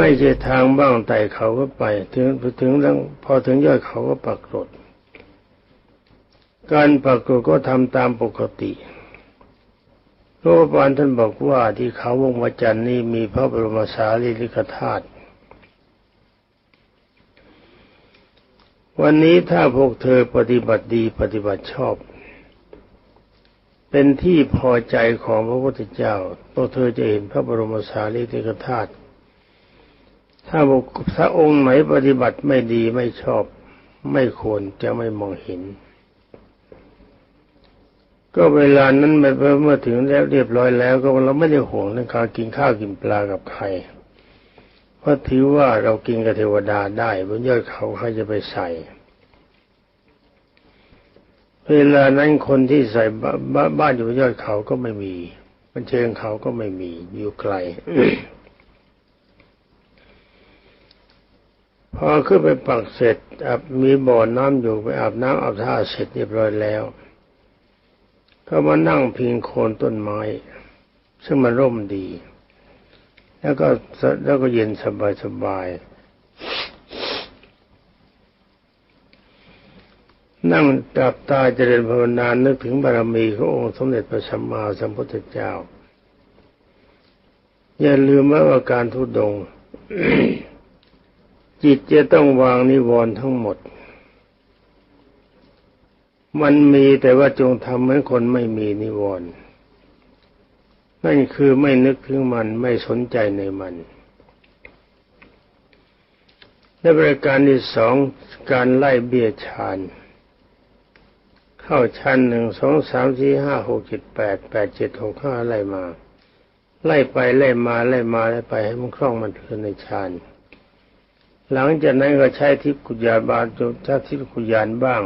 ไม่ใช่ทางบ้างไต่เขาก็ไป ถึงถึงแล้วพอถึงยอดเขาก็ปรากฏการปรากฏก็ทำตามปกติพระบาลท่านบอกว่าที่เขาวงวจันทร์นี้มีพระบรมสารีริกธาตุวันนี้ถ้าพวกเธอปฏิบัติดีปฏิบัติชอบ เป็นที่พอใจของพระพุทธเจ้าพวกเธอจะเห็นพระบรมสารีริกธาตุ ถ้าบุคพระองค์ไหนปฏิบัติไม่ดีไม่ชอบ ไม่ควรจะไม่มองเห็น ก็เวลานั้นเมื่อถึงแล้วเรียบร้อยแล้ว ก็เราไม่ได้ห่วงเรื่องการกินข้าวกินปลากับใครเพราะถือว่าเรากินกับเทวดาได้บนยอดเขาใครจะไปใส่เวลานั้นคนที่ใส่บ้านอยู่บนยอดเขาก็ไม่มีมันเชิงเขาก็ไม่มีอยู่ไกล พอขึ้นไปปักเสร็จมีบ่อน้ำอยู่ไปอาบน้ำอาบท่าเสร็จเรียบร้อยแล้ว ก็มานั่งพิงโคนต้นไม้ ซึ่งมันร่มดี แล้วก็แล้วก็เย็นสบายสบายนั่งจับตาเจริญภาวนานึกถึงบารมีขององค์สมเด็จพระสัมมาสัมพุทธเจ้า อย่าลืมว่าการทุดง จิตจะต้องวางนิวรณ์ทั้งหมด มันมีแต่ว่าจงทำให้คนไม่มีนิวรณ์นั่นคือไม่นึกถึงมันไม่สนใจในมันและบริการที่สองการไล่เบี้ยชานเข้าชั้นหนึ่งสองสามสี่ห้าหกเจ็ดแปดแปดเจ็ดหกห้าไล่มา ไล่ไปไล่มาไล่มาไล่ไปให้มันคล่องมันเพลินในฌาน หลังจากนั้นก็ใช้ทิพกุญญาบาลจุทัทิพกุญญาณบ้าง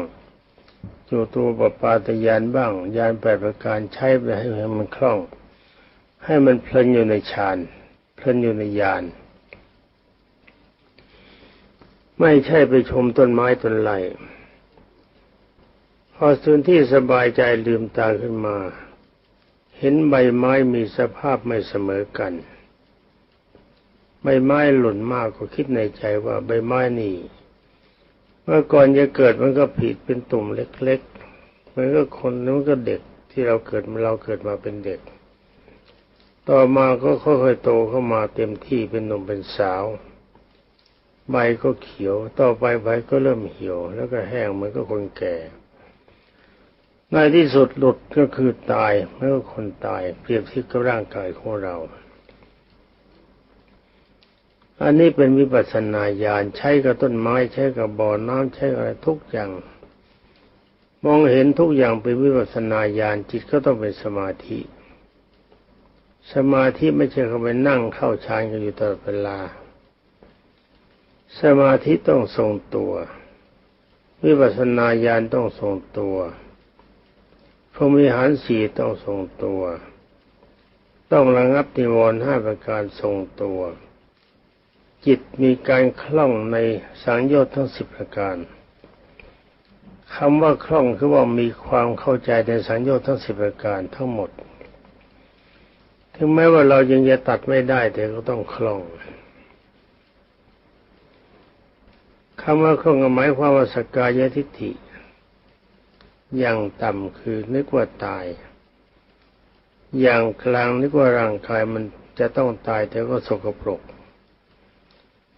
จูตัวปปาตยานบ้าง ยานแปดประการใช้ไปให้มันคล่อง ให้มันเพลินอยู่ในฌานเพลินอยู่ในยานไม่ใช่ไปชมต้นไม้ต้นไรพอส่วนที่สบายใจลืมตาขึ้นมา เห็นใบไม้มีสภาพไม่เสมอกัน ใบไม้หล่นมากก็คิดในใจว่าใบไม้นี่ เมื่อก่อนจะเกิดมันก็ผิดเป็นตุ่มเล็กๆมันก็คนมันก็เด็กที่เราเกิดเราเกิดมาเป็นเด็ก ต่อมาก็ค่อยๆโตเข้ามาเต็มที่เป็นหนุ่มเป็นสาว ใบก็เขียว ต่อไปใบก็เริ่มเหี่ยว แล้วก็แห้งเหมือนกับคนแก่ในที่สุดหลุดก็คือตายเมื่อคนตายเปรียบเทียบกับร่างกายของเรา อันนี้เป็นวิปัสสนาญาณใช้กับต้นไม้ใช้กับบ่อน้ำใช้อะไรทุกอย่าง มองเห็นทุกอย่างเป็นวิปัสสนาญาณจิตก็ต้องเป็นสมาธิ สมาธิไม่ใช่เขาไปนั่งเข้าฌานกันอยู่ตลอดเวลา สมาธิต้องทรงตัว วิปัสสนาญาณต้องทรงตัวพรหมิหารสีต้องทรงตัว ต้องระงับนิวรณ์ห้าประการทรงตัว จิตมีการคล่องในสังโยชน์ทั้งสิบประการคำว่าคล่องคือว่ามีความเข้าใจในสังโยชน์ทั้งสิบประการทั้งหมด ถึงแม้ว่าเรายังจะตัดไม่ได้แต่ก็ต้องคล่องคำว่าคล่องหมายความว่าสกายทิฏฐิอย่างต่ำคือนึกว่าตาย อย่างกลางนึกว่าร่างกายมันจะต้องตายแต่ก็สกปรก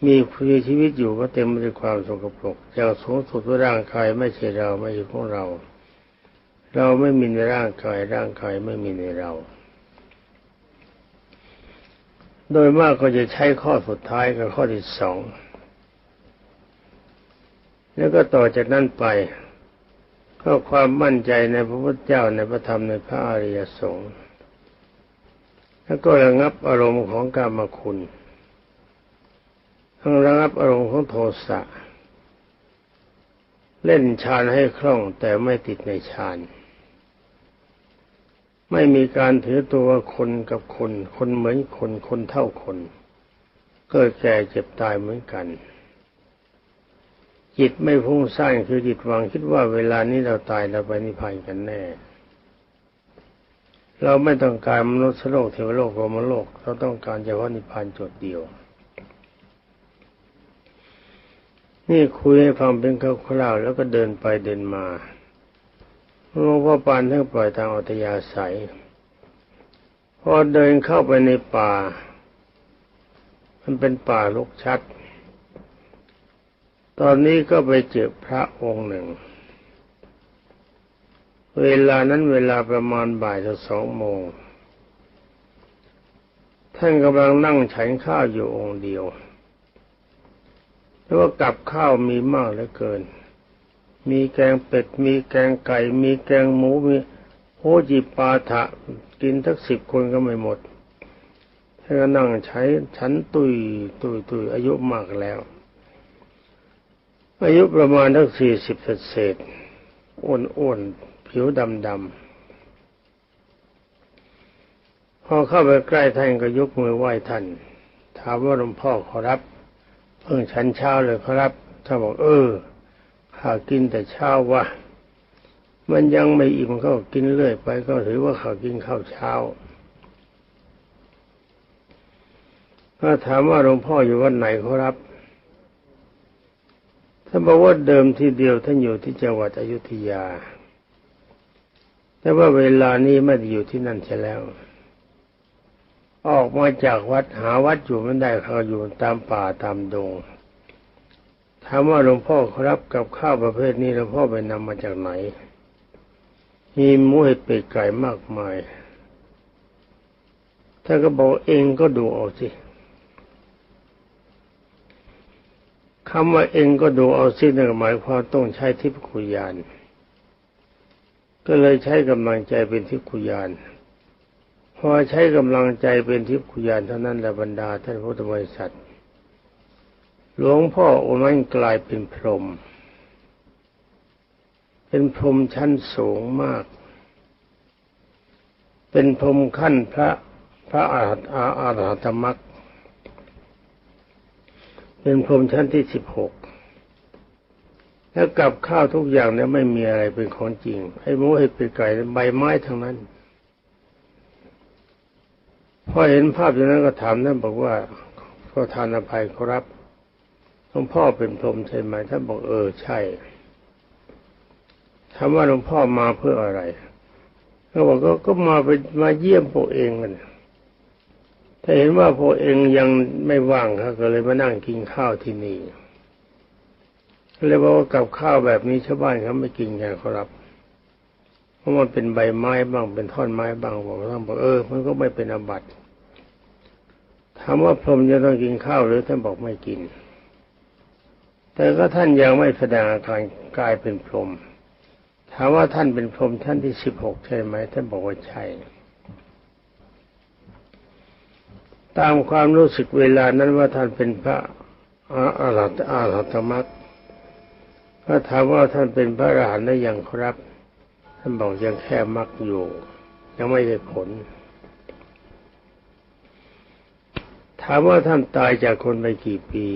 มีมีชีวิตอยู่ก็เต็มไปด้วยความสกปรกอย่างสูงสุดว่าร่างกายไม่ใช่เราไม่ใช่ของเรา เราไม่มีในร่างกายร่างกายไม่มีในเรา โดยมากก็จะใช้ข้อสุดท้ายกับข้อที่สองแล้วก็ต่อจากนั้นไปก็ความมั่นใจในพระพุทธเจ้าในพระธรรมในพระอริยสงฆ์แล้วก็ระงับอารมณ์ของกรรมคุณ ระงับอารมณ์ของโทสะเล่นฌานให้คล่องแต่ไม่ติดในฌานไม่มีการถือตัวคนกับคน คนเหมือนคน คนเท่าคน เกิดแก่เจ็บตายเหมือนกัน จิตไม่พุ่งสร้างคือจิตวังคิดว่าเวลานี้เราตายเราไปนิพพานกันแน่ เราไม่ต้องการมนุษย์โลกเทวโลกโรมโลก เราต้องการเฉพาะนิพพานจุดเดียว นี่คุยให้ฟังเป็นคร่าวๆแล้วก็เดินไปเดินมาหลวงพ่อปานท่านปล่อยทางอัตยาศัย พอเดินเข้าไปในป่า มันเป็นป่าลกชัด ตอนนี้ก็ไปเจอพระองค์หนึ่ง เวลานั้นเวลาประมาณบ่ายสองโมง ท่านกำลังนั่งฉันข้าวอยู่องค์เดียว แต่ว่ากับข้าวมีมากเหลือเกิน มีแกงเป็ด มีแกงไก่ มีแกงหมู มีโหจิปาถะกินทักสิบคนก็ไม่หมดท่านก็นั่งใช้ฉันตุยตุยตุยอายุมากแล้ว อายุประมาณทักสี่สิบเศษอ้วนอ้วนผิวดำดำพอเข้าไปใกล้ท่านก็ยกมือไหว้ท่าน ถามว่าหลวงพ่อขอรับ เพิ่งฉันเช้าเลยขอรับท่านบอกเออข้ากินแต่เช้าวะมันยังไม่อิ่มก็กินเรื่อยไปก็ถือว่าข้ากินข้าวเช้าก็ถามว่าหลวงพ่ออยู่วัดไหนขอรับท่านบอกว่าเดิมทีเดียวท่านอยู่ที่จังหวัดอยุธยา แต่ว่าเวลานี้ไม่ได้อยู่ที่นั่นใช่แล้ว ออกมาจากวัดหาวัดอยู่ไม่ได้เขาอยู่ตามป่าตามดงถามว่าหลวงพ่อครับกับข้าวประเภทนี้หลวงพ่อไปนำมาจากไหน มีหมูเห็ดเป็ดไก่มากมายท่านก็บอกเองก็ดูเอาสิคำว่าเองก็ดูเอาสินั่นหมายความต้องใช้ทิพคุยาน ก็เลยใช้กำลังใจเป็นทิพคุยาน อใช้กำลังใจเป็นทิพย์คุยานเท่านั้นแหละบรรดาท่านพุทธบริษัทหลวงพ่อองค์นั้นกลายเป็นพรหมเป็นพรหมชั้นสูงมาก เป็นพรหมขั้นพระพระอาหัตอาหัตมรรคเป็นพรหมชั้นที่สิบหกแล้วกับข้าวทุกอย่างเนี่ยไม่มีอะไรเป็นของจริงไอ้หมูให้เป็ดไก่ใบไม้ทั้งนั้น พอเห็นภาพอย่างนั้นก็ถามท่านบอกว่าขอทานอภัยครับหลวงพ่อเป็นพรหมใช่ไหมท่านบอกเออใช่ถามว่าหลวงพ่อมาเพื่ออะไรเขาบอกก็ก็มาไปมาเยี่ยมพวกเองกันถ้าเห็นว่าพวกเองยังไม่ว่างครับก็เลยมานั่งกินข้าวที่นี่เลยบอกว่ากับข้าวแบบนี้ชาวบ้านเขาไม่กินกันครับ เพราะมันเป็นใบไม้บ้างเป็นท่อนไม้บ้างบอกท่านบอกเออมันก็ไม่เป็นอาบัติ ถามว่าพรหมจะต้องกินข้าวหรือท่านบอกไม่กิน แต่ก็ท่านยังไม่แสดงอาการกลายเป็นพรหมถามว่าท่านเป็นพรหมท่านที่สิบหกใช่ไหมท่านบอกว่าใช่ ตามความรู้สึกเวลานั้นว่าท่านเป็นพระอาหัตอาหัตมรรคก็ถามว่าท่านเป็นพระอรหันต์ได้ยังครับ ท่านบอกยังแค่มรรคอยู่ ยังไม่ได้ผล ถามว่าท่านตายจากคนไปกี่ปี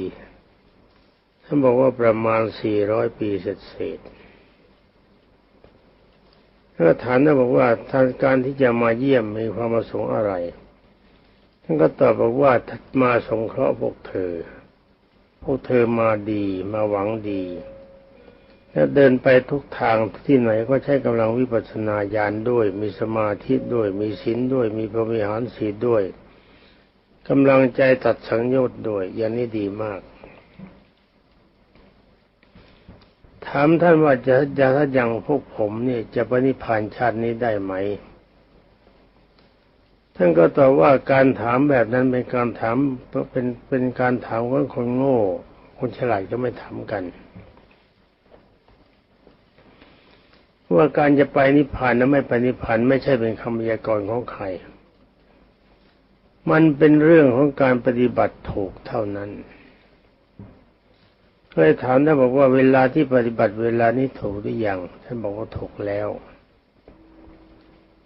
ท่านบอกว่าประมาณสี่ร้อยปีเศษเศษถ้าถามท่านบอกว่าทางการที่จะมาเยี่ยมมีความประสงค์อะไร ท่านก็ตอบบอกว่ามาสงเคราะห์พวกเธอ พวกเธอมาดีมาหวังดีแล้วเดินไปทุกทางที่ไหนก็ใช้กำลังวิปัสสนาญาณด้วย มีสมาธิด้วย มีศีลด้วย มีพระวิหารสีลด้วย กำลังใจตัดสังโยชน์ด้วยอย่างนี้ดีมากถามท่านว่าจะจะถ้าอย่างพวกผมเนี่ยจะปฏิพานชาตินี้ได้ไหม ท่านก็ตอบว่าการถามแบบนั้นเป็นการถามเป็นเป็นการถามของคนโง่ คนฉลาดก็ไม่ถามกันว่าการจะไปนิพพานนั้นไม่ไปนิพพานไม่ใช่เป็นคำพยากรณ์ของใคร มันเป็นเรื่องของการปฏิบัติถูกเท่านั้นเคยถามท่านบอกว่าเวลาที่ปฏิบัติเวลานี้ถูกหรือยังท่านบอกว่าถูกแล้ว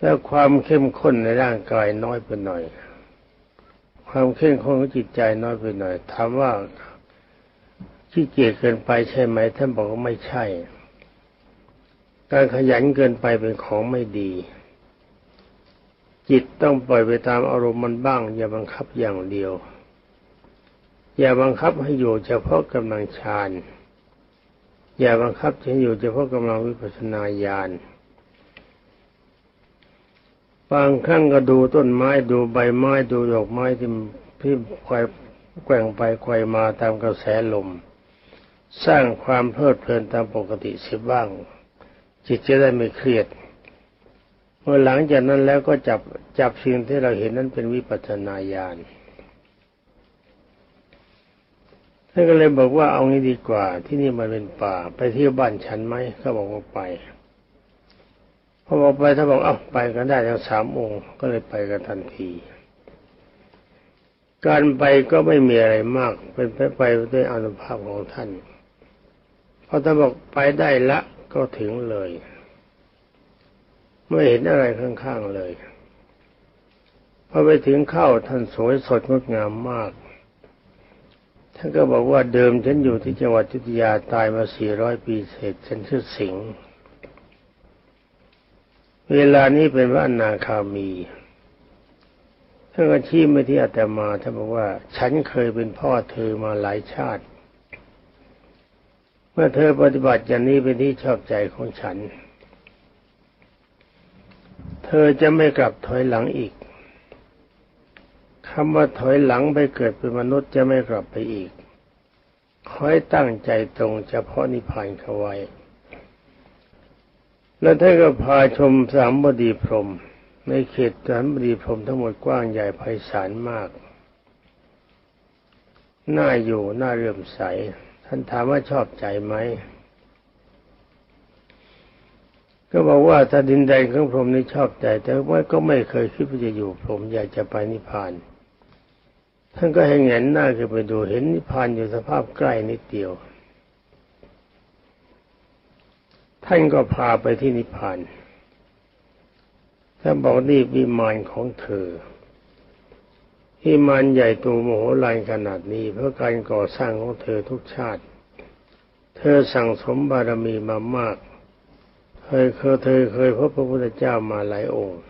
แล้วความเข้มข้นในร่างกายน้อยไปหน่อย ความเข้มข้นของจิตใจน้อยไปหน่อย ถามว่าขี้เกียจเกินไปใช่ไหมท่านบอกว่าไม่ใช่ การขยันเกินไปเป็นของไม่ดี จิตต้องปล่อยไปตามอารมณ์มันบ้าง อย่าบังคับอย่างเดียว อย่าบังคับให้อยู่เฉพาะกำลังฌานอย่าบังคับฉันอยู่เฉพาะกำลังวิปัสสนาญาณบางครั้งก็ดูต้นไม้ดูใบไม้ดูดอกไม้ที่ที่ควายแกว่งไปไกวมาตามกระแสลม สร้างความเพลิดเพลินตามปกติเสียบ้าง จิตจะได้ไม่เครียด เมื่อหลังจากนั้นแล้วก็จับจับสิ่งที่เราเห็นนั้นเป็นวิปัสสนาญาณท่านก็เลยบอกว่าเอางี้ดีกว่า ที่นี่มันเป็นป่า ไปเที่ยวบ้านฉันไหมเขาบอกว่าไปพอบอกไปถ้าบอกเอ้าไปกันได้ทั้งสามองค์ก็เลยไปกันทันที การไปก็ไม่มีอะไรมาก เป็นไปไปด้วยอนุภาพของท่านพอท่านบอกไปได้ละก็ถึงเลย ไม่เห็นอะไรข้างๆเลยพอไปถึงเข้าท่านสวยสดงดงามมาก ท่านก็บอกว่าเดิมฉันอยู่ที่จังหวัดจุทยาตายมาสี่ร้อยปีเศษฉันชื่อสิงห์เวลานี้เป็นพระอนาคามีท่านก็ชี้มาที่อาตมาท่านบอกว่า ฉันเคยเป็นพ่อเธอมาหลายชาติ เมื่อเธอปฏิบัติอย่างนี้เป็นที่ชอบใจของฉัน เธอจะไม่กลับถอยหลังอีกคำว่าถอยหลังไปเกิดเป็นมนุษย์จะไม่กลับไปอีกคอยตั้งใจตรงเฉพาะนิพพานเขาไว้ แล้วท่านก็พาชมสามบดีพรม ในเขตสามบดีพรมทั้งหมดกว้างใหญ่ไพศาลมาก น่าอยู่น่าเรื่มใส ท่านถามว่าชอบใจไหม ก็บอกว่าถ้าดินแดนของพรหมนี่ชอบใจ แต่ว่าก็ไม่เคยคิดว่าจะอยู่พรหมอยากจะไปนิพพาน ท่านก็ให้เงนหน้าขึ้นไปดูเห็นนิพพานอยู่สภาพใกล้นิดเดียว ท่านก็พาไปที่นิพพานท่านบอกนี่วิมานของเธอวิมานใหญ่โตโมโหลานขนาดนี้ เพื่อการก่อสร้างของเธอทุกชาติ เธอสั่งสมบารมีมามาก เคยเคยเธอเคยพบพระพุทธเจ้ามาหลายองค์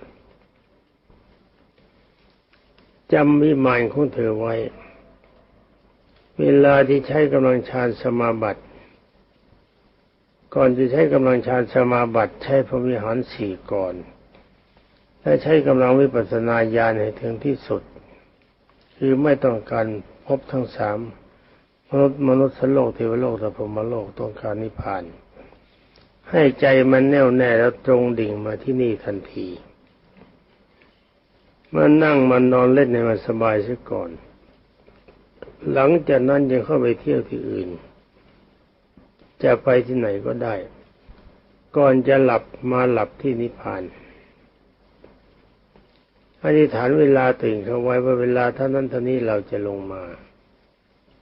จำวิมานของเธอไว้ เวลาที่ใช้กำลังฌานสมาบัติ ก่อนจะใช้กำลังฌานสมาบัติใช้พระวิหารสี่ก่อนและใช้กำลังวิปัสสนาญาณให้ถึงที่สุด คือไม่ต้องการพบทั้งสามมนุษย์มนุษย์สโลกเทวโลกสัพพมโลกต้องการนิพพาน ให้ใจมันแน่วแน่แล้วตรงดิ่งมาที่นี่ทันทีมานั่งมันนอนเล่นในมันสบายซะก่อน หลังจากนั้นยังเข้าไปเที่ยวที่อื่น จะไปที่ไหนก็ได้ ก่อนจะหลับมาหลับที่นิพพานอธิษฐานเวลาตื่นเขาไว้ว่าเวลาเท่านั้นเท่านี้เราจะลงมา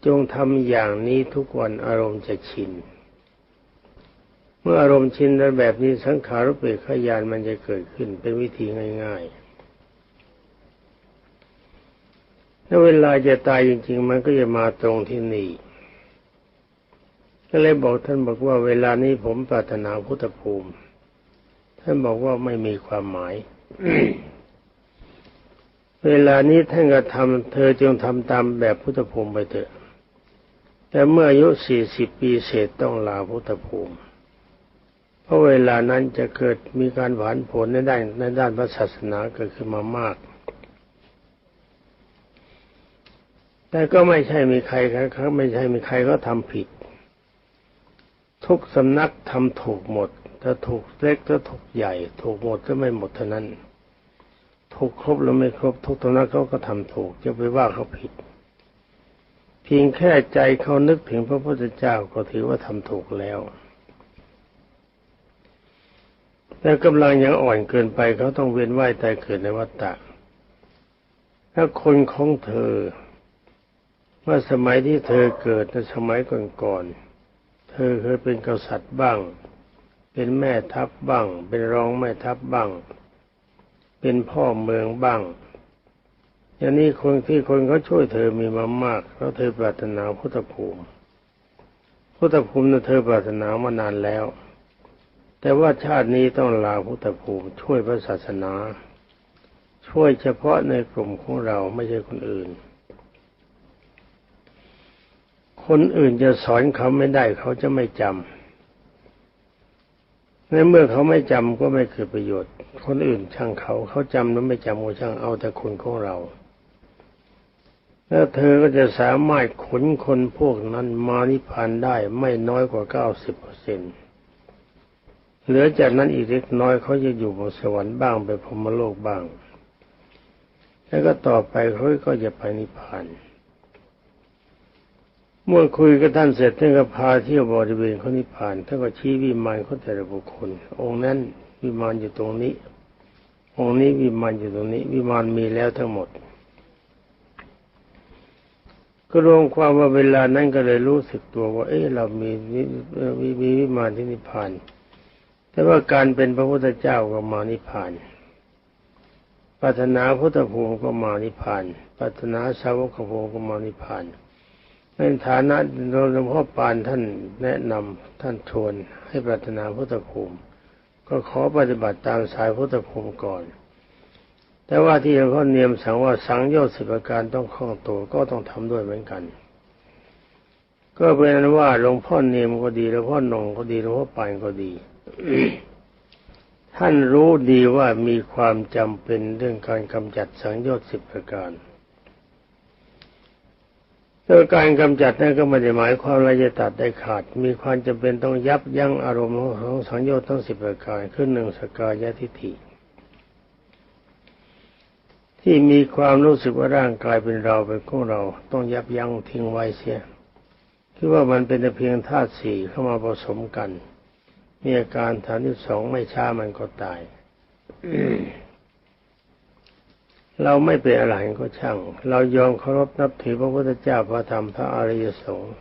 จงทำอย่างนี้ทุกวันอารมณ์จะชิน เมื่ออารมณ์ชินแล้วแบบนี้สังขารุเปกขยานมันจะเกิดขึ้นเป็นวิธีง่ายๆถ้าเวลาจะตายจริง ๆ มันก็จะมาตรงที่นี่ก็เลยบอกท่านบอกว่าเวลานี้ผมปรารถนาพุทธภูมิ ท่านบอกว่าไม่มีความหมาย เวลานี้ท่านก็ทำเธอจงทำตามแบบพุทธภูมิไปเถอะ แต่เมื่ออายุสี่สิบปีเศษต้องลาพุทธภูมิ ราะเวลานั้นจะเกิดมีการผานผลในด้านในด้านพระศาสนาเกิดขึ้นมามาก แต่ก็ไม่ใช่มีใครครับไม่ใช่มีใครก็ทำผิด ทุกสำนักทำถูกหมด ถ้าถูกเล็กถ้าถูกใหญ่ ถูกหมดก็ไม่หมดเท่านั้น ถูกครบหรือไม่ครบ ทุกสำนักเขาก็ทำถูกจะไปว่าเขาผิด เพียงแค่ใจเขานึกถึงพระพุทธเจ้าก็ถือว่าทำถูกแล้ว แต่กำลังยังอ่อนเกินไปเขาต้องเวียนว่ายตายเกิดในวัฏฏะถ้าคนของเธอว่าสมัยที่เธอเกิดในสมัยก่อนๆเธอเคยเป็นกษัตริย์บ้าง เป็นแม่ทัพบ้าง เป็นรองแม่ทัพบ้าง เป็นพ่อเมืองบ้างอย่างนี้คนที่คนเขาช่วยเธอมีมามากเพราะเธอปรารถนาพุทธภูมิพุทธภูมินั้นเธอปรารถนามานานแล้ว แต่ว่าชาตินี้ต้องลาพุทธภูมิช่วยพระศาสนา ช่วยเฉพาะในกลุ่มของเราไม่ใช่คนอื่น คนอื่นจะสอนเขาไม่ได้เขาจะไม่จำในเมื่อเขาไม่จำก็ไม่เกิดประโยชน์ คนอื่นช่างเขาเขาจำหรือไม่จำก็ช่างเอาแต่คุณของเราแล้วเธอก็จะสามารถขนคนพวกนั้นมานิพพานได้ไม่น้อยกว่าเก้าสิบเปอร์เซ็นต์ เหลือจากนั้นอีกเล็กน้อยเขาจะอยู่บนสวรรค์บ้างไปพรหมโลกบ้าง แล้วก็ต่อไปเขาก็จะไปนิพพานเมื่อคุยกับท่านเสร็จท่านก็พาเที่ยวบริเวณเขานิพพานท่านก็ชี้วิมานเขาแต่ละบุคคล องค์นั้นวิมานอยู่ตรงนี้ องค์นี้วิมานอยู่ตรงนี้ วิมานมีแล้วทั้งหมด ก็รวมความว่าเวลานั้นก็เลยรู้สึกตัวว่า เอ๊ะเรามีมีมีวิมานที่นิพพาน แต่ว่าการเป็นพระพุทธเจ้าก็มานิพพานปรารถนาพุทธภูมิก็มานิพพานปรารถนาสาวกภูมิก็มานิพพานในฐานะหลวงพ่อปานท่านแนะนำท่านชวนให้ปรารถนาพุทธภูมิ ก็ขอปฏิบัติตามสายพุทธภูมิก่อน แต่ว่าที่หลวงพ่อเนียมสั่งว่าสังโยชน์สิบประการต้องคล่องตัวก็ต้องทำด้วยเหมือนกัน ก็เป็นนั้นว่าหลวงพ่อเนียมก็ดีหลวงพ่อนงก็ดีหลวงพ่อปานก็ดี ท่านรู้ดีว่ามีความจำเป็นเรื่องการกำจัดสังโยชน์สิบประการแต่การกำจัดนั้นก็ไม่ได้หมายความว่าจะตัดได้ขาด มีความจำเป็นต้องยับยั้งอารมณ์ของสังโยชน์ทั้งสิบประการขึ้นหนึ่งสกายทิฏฐิที่มีความรู้สึกว่าร่างกายเป็นเราเป็นของเรา ต้องยับยั้งทิ้งไว้เสียคิดว่ามันเป็นแต่เพียงธาตุสี่เข้ามาผสมกัน มีอาการฐานที่สองไม่ช้ามันก็ตายเราไม่เป็นอะไรก็ช่าง เรายอมเคารพนับถือพระพุทธเจ้าพระธรรมพระอริยสงฆ์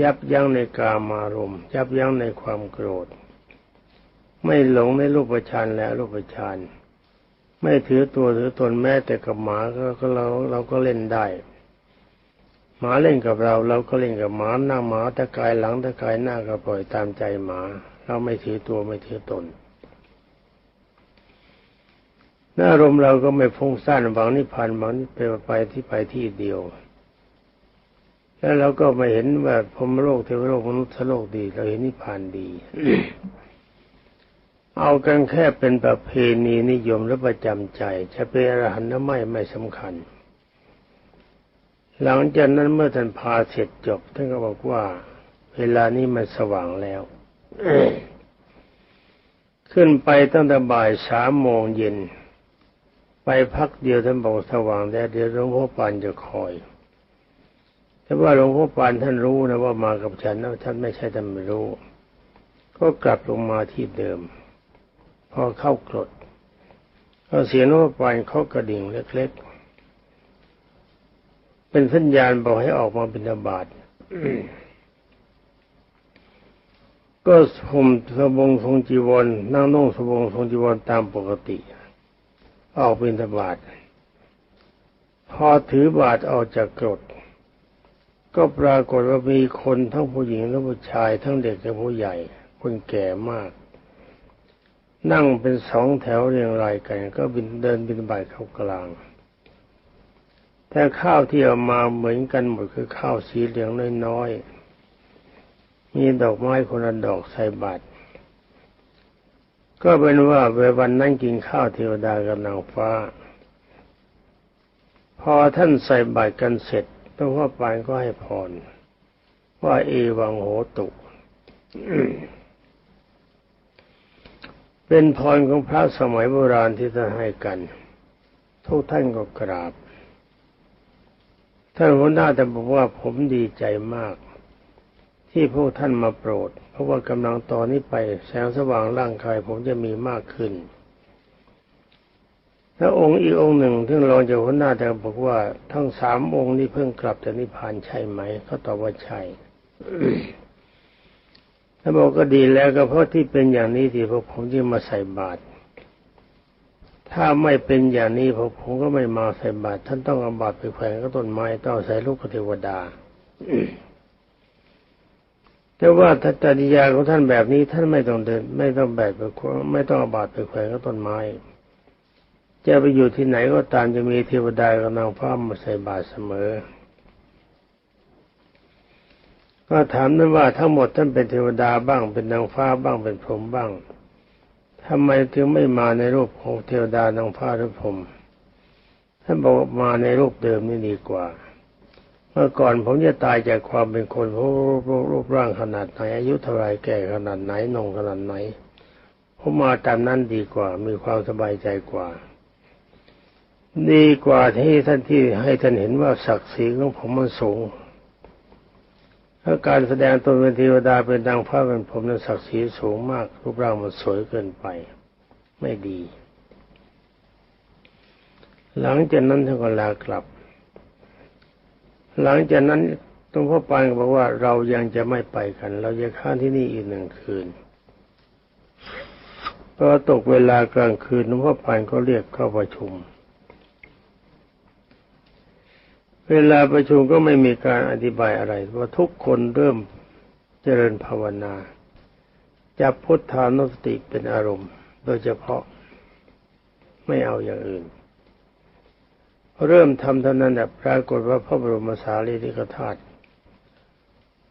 ยับยั้งในกามารมณ์ยับยั้งในความโกรธ ไม่หลงในรูปฌานและรูปฌานไม่ถือตัวถือตนแม้แต่กับหมาก็เราเราก็เล่นได้ หมาเล่นกับเราเราก็เล่นกับหมาหน้าหมาตะกายหลังตะกายหน้าก็ปล่อยตามใจหมา เราไม่ถือตัวไม่ถือตนหน้ารมเราก็ไม่ฟุ้งซ่านบางนิพพานบางนิไปไปที่ไปที่เดียว แล้วเราก็ไม่เห็นว่าพรหมโลกเทวโลกมนุษย์โลกดี เราเห็นนิพพานดี เอากันแค่เป็นประเพณีนิยมและประจำใจจะเป็นอรหันต์ไม่ไม่สำคัญ หลังจากนั้นเมื่อท่านพาเสร็จจบท่านก็บอกว่า เวลานี้มันสว่างแล้ว ขึ้นไปตั้งแต่บ่ายสามโมงเย็น ไปพักเดียวท่านบอกสว่างแต่เดี๋ยวหลวงพ่อปานจะคอย แต่ว่าหลวงพ่อปานท่านรู้นะว่ามากับฉันนะท่านไม่ใช่ท่านไม่รู้ ก็กลับลงมาที่เดิม พอเข้ากรดก็เสียงหลวงพ่อปานเขากระดิ่งเล็กๆ เป็นสัญญาณบอกให้ออกมาบิณฑบาตก็ห่มสบงทรงจีวรนั่งนุ่งสบงทรงจีวรตามปกติ ออกบิณฑบาตพอถือบาตรออกจากกรดก็ปรากฏว่ามีคนทั้งผู้หญิงและผู้ชายทั้งเด็กและผู้ใหญ่ คนแก่มาก นั่งเป็นสองแถวเรียงรายกัน ก็บินเดินบินบาตเข้ากลาง แต่ข้าวที่เอามาเหมือนกันหมดคือข้าวสีเหลืองน้อยๆ มีดอกไม้คนละดอกใส่บาตรก็เป็นว่าเววันนั้นกินข้าวเทวดากับนางฟ้า พอท่านใส่บาตรกันเสร็จหลวงพ่อปานก็ให้พรว่าเอวังโหตุเป็นพรของพระสมัยโบราณที่ท่านให้กัน ทุกท่านก็กราบ ท่านหัวหน้าแต่บอกว่าผมดีใจมาก ที่พวกท่านมาโปรด เพราะว่ากำลังตอนนี้ไปแสงสว่างร่างกายผมจะมีมากขึ้นแล้วองค์อีกองค์หนึ่งที่รองจากหัวหน้าแต่บอกว่าทั้งสามองค์นี้เพิ่งกลับจากนิพพานใช่ไหมเขาตอบว่าใช่แล้วบอกก็ดีแล้วก็เพราะที่เป็นอย่างนี้ที่พวกผมจึงมาใส่บาตร ถ้าไม่เป็นอย่างนี้ผมก็ไม่มาใส่บาตรท่านต้องเอาบาตรไปแขวนกับต้นไม้ต้องใส่ลูกเทวดาแต่ว่าถ้าจริยาของท่านแบบนี้ท่านไม่ต้องเดิน ไม่ต้องแบกไปไม่ต้องเอาบาดไปแขวนกับต้นไม้ จะไปอยู่ที่ไหนก็ตามจะมีเทวดากับนางฟ้ามาใส่บาตรเสมอ ก็ถามนั้นว่าทั้งหมดท่านเป็นเทวดาบ้างเป็นนางฟ้าบ้างเป็นพรหมบ้าง ทำไมถึงไม่มาในรูปของเทวดานางฟ้าหรือพรหมท่านบอกมาในรูปเดิมนี่ดีกว่า เมื่อก่อนผมจะตายจากความเป็นคนเพราะรูปร่างขนาดไหนอายุเท่าไรแก่ขนาดไหนนงขนาดไหน ผมมาตามนั้นดีกว่า มีความสบายใจกว่า ดีกว่าที่ท่านที่ให้ท่านเห็นว่าศักดิ์ศรีของผมมันสูง ถ้าการแสดงตนเป็นเทวดาเป็นดังพระเป็นผมนั้นศักดิ์ศรีสูงมาก รูปร่างมันสวยเกินไป ไม่ดี หลังจากนั้นท่านก็ลากลับ หลังจากนั้นหลวงพ่อปานก็บอกว่าเรายังจะไม่ไปกัน เราจะค้างที่นี่อีกหนึ่งคืนพอตกเวลากลางคืนหลวงพ่อปานก็เรียกเข้าประชุม เวลาประชุมก็ไม่มีการอธิบายอะไรเพราะทุกคนเริ่มเจริญภาวนาจับพุทธานุสติเป็นอารมณ์ โดยเฉพาะไม่เอาอย่างอื่น เริ่มทำเท่านั้นแหละปรากฏว่าพระบรมสารีริกธาตุ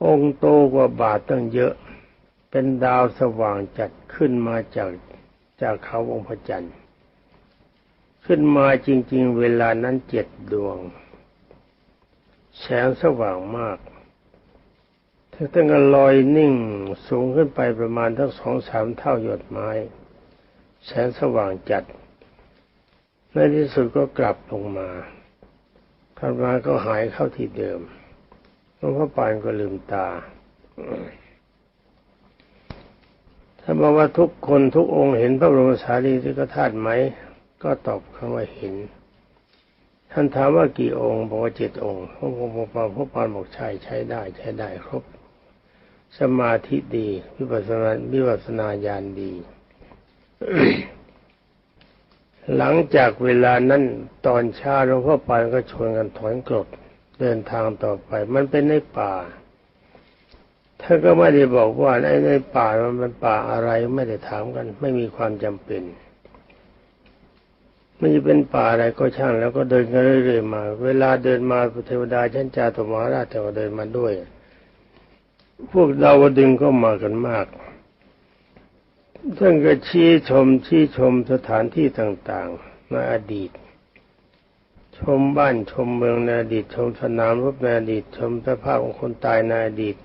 องค์โตกว่าบาทตั้งเยอะ เป็นดาวสว่างจัดขึ้นมาจากจากเขาองค์พระจันทร์ ขึ้นมาจริง ๆ เวลานั้นเจ็ดดวง แสงสว่างมากทั้งก็ลอยนิ่งสูงขึ้นไปประมาณทั้งสองสามเท่าหยดไม้ แสงสว่างจัด ในที่สุดก็กลับลงมาถัดมาก็หายเข้าที่เดิมหลวงพ่อปานก็ลืมตาถ้าบอกว่าทุกคนทุกองค์เห็นพระบรมสารีริกธาตุไหม ก็ตอบคำว่าเห็น ท่านถามว่ากี่องค์บอกว่าเจ็ดองค์พระพุทธพระปานบอกใช่ใช้ได้ใช้ได้ครบ สมาธิดีวิปัสสนาวิปัสสนาญาณดี หลังจากเวลานั้นตอนเช้าหลวงพ่อปานก็ชวนกันถอนกรดเดินทางต่อไป มันเป็นในป่าท่านก็ไม่ได้บอกว่าในในป่ามันเป็นป่าอะไรไม่ได้ถามกัน ไม่มีความจำเป็น มันจะเป็นป่าอะไรก็ช่างแล้วก็เดินกันเรื่อยๆมา เวลาเดินมาเทวดาชั้นจาตุมหาราชก็เดินมาด้วย พวกดาวดึงก็มากันมากท่านก็ชี้ชมชี้ชมสถานที่ต่างๆในอดีต ชมบ้านชมเมืองในอดีต ชมสนามรบในอดีต ชมสภาพของคนตายในอดีต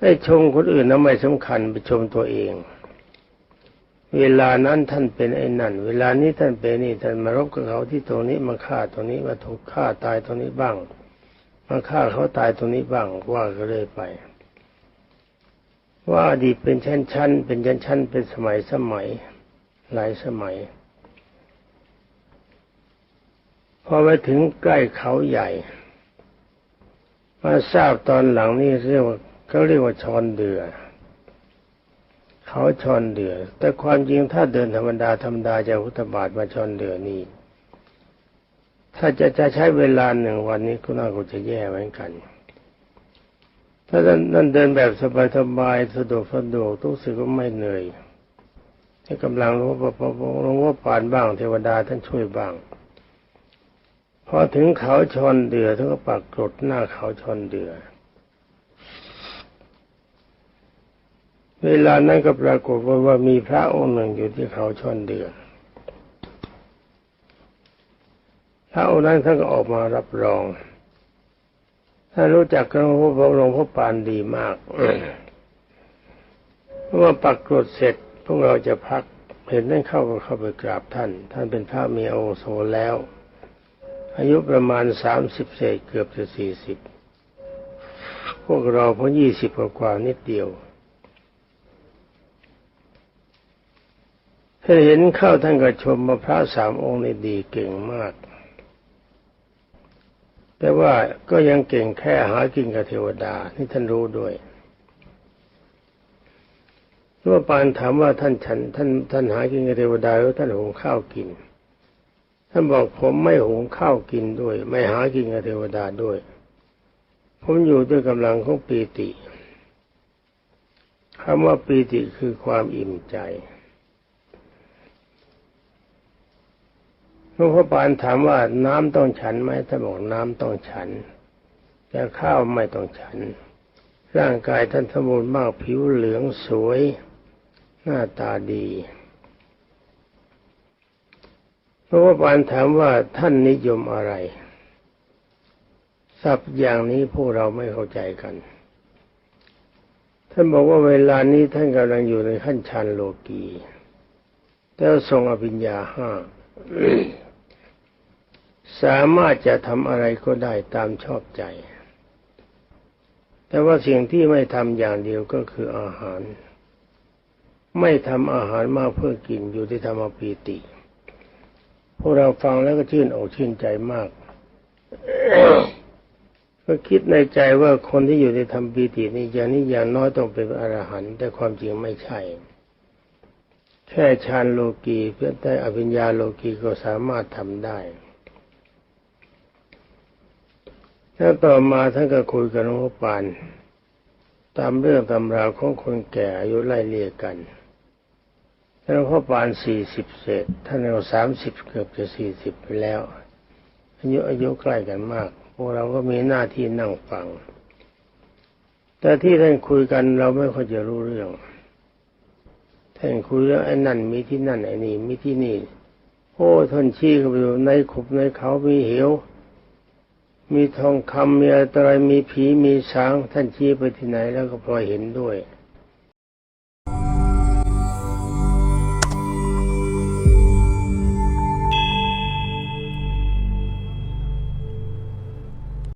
ให้ชมคนอื่นนั้นไม่สำคัญไปชมตัวเอง เวลานั้นท่านเป็นไอ้นั่น เวลานี้ท่านเป็นนี่ท่านมารบกับเขาที่ตรงนี้มาฆ่าตรงนี้มาถูกฆ่าตายตรงนี้บ้างมาฆ่าเขาตายตรงนี้บ้างว่าก็เลยไป ว่าอดีตเป็นชั้นๆเป็นชั้นๆเป็นสมัยสมัยหลายสมัยพอไปถึงใกล้เขาใหญ่ มาทราบตอนหลังนี่เรียกว่าเขาเรียกว่าชอนเดือ เขาชอนเดือ แต่ความจริงถ้าเดินธรรมดาธรรมดาจะพุทธบาทมาชอนเดือนี่ ถ้าจะจะใช้เวลาหนึ่งวันนี้ก็น่าจะแย่เหมือนกัน ถ้านั่นเดินแบบสบายๆสะดวกสะดวกทุกสิ่งก็ไม่เหนื่อยให้กำลังรู้ว่ารู้ว่าปานบ้างเทวดาท่านช่วยบ้างพอถึงเขาชอนเดือท่านก็ปักกรดหน้าเขาชอนเดือ เวลานั้นก็ปรากฏว่ามีพระองค์หนึ่งอยู่ที่เขาช่อนเดือนพระองค์นั้นท่านก็ออกมารับรองท่านรู้จักกันพระหลวงพ่อปานดีมากเมื่อปักกรดเสร็จพวกเราจะพักเห็นท่านเข้าก็เข้าไปกราบท่าน ท่านเป็นพระมีโอโซแล้ว อายุประมาณสามสิบเศษเกือบจะสี่สิบพวกเราเพิ่งยี่สิบกว่านิดเดียว ถ้าเห็นเข้าท่านก็ชมมาพระสามองค์นี่ดีเก่งมาก แต่ว่าก็ยังเก่งแค่หากินกับเทวดานี่ท่านรู้ด้วยรั่วปานถามว่าท่านฉันท่านท่านหากินกับเทวดาหรือท่านหุงข้าวกิน ท่านบอกผมไม่หุงข้าวกินด้วย ไม่หากินกับเทวดาด้วย ผมอยู่ด้วยกำลังของปีติคำว่าปีติคือความอิ่มใจ ลวงพ่อปานถามว่าน้ำต้องฉันไหมท่านบอกน้ำต้องฉัน แต่ข้าวไม่ต้องฉัน ร่างกายท่านสมบูรณ์มากผิวเหลืองสวย หน้าตาดีเพราะว่าปานถามว่าท่านนิยมอะไรศัพท์อย่างนี้พวกเราไม่เข้าใจกันท่านบอกว่าเวลานี้ท่านกำลังอยู่ในขั้นฌานโลกีแล้วทรงอภิญญาห้า สามารถจะทำอะไรก็ได้ตามชอบใจ แต่ว่าสิ่งที่ไม่ทำอย่างเดียวก็คืออาหาร ไม่ทำอาหารมาเพื่อกินอยู่ที่ธรรมปีติ พวกเราฟังแล้วก็ชื่นอกชื่นใจมากก็คิดในใจว่าคนที่อยู่ในธรรมปีตินี่อย่างนี้อย่างน้อยต้องเป็นอรหันต์แต่ความจริงไม่ใช่ แค่ฌานโลกีเพื่อได้อภิญญาโลกีก็สามารถทำได้ แล้วต่อมาท่านก็คุยกับหลวงพ่อปานตามเรื่องตำราของคนแก่อายุไล่เลี่ยกันหลวงพ่อปานสี่สิบเศษท่านเราสามสิบเกือบจะสี่สิบไปแล้วอายุอายุใกล้กันมาก พวกเราก็มีหน้าที่นั่งฟัง แต่ที่ท่านคุยกันเราไม่ค่อยจะรู้เรื่องท่านคุยเรื่องไอ้นั่นมีที่นั่นไอ้นี่มีที่นี่โอ้ท่านชี้เข้าไปดูในขุบในเขามีเหว มีทองคำมีอะไรมีผีมีช้างท่านชี้ไปที่ไหนแล้วก็พลอยเห็นด้วย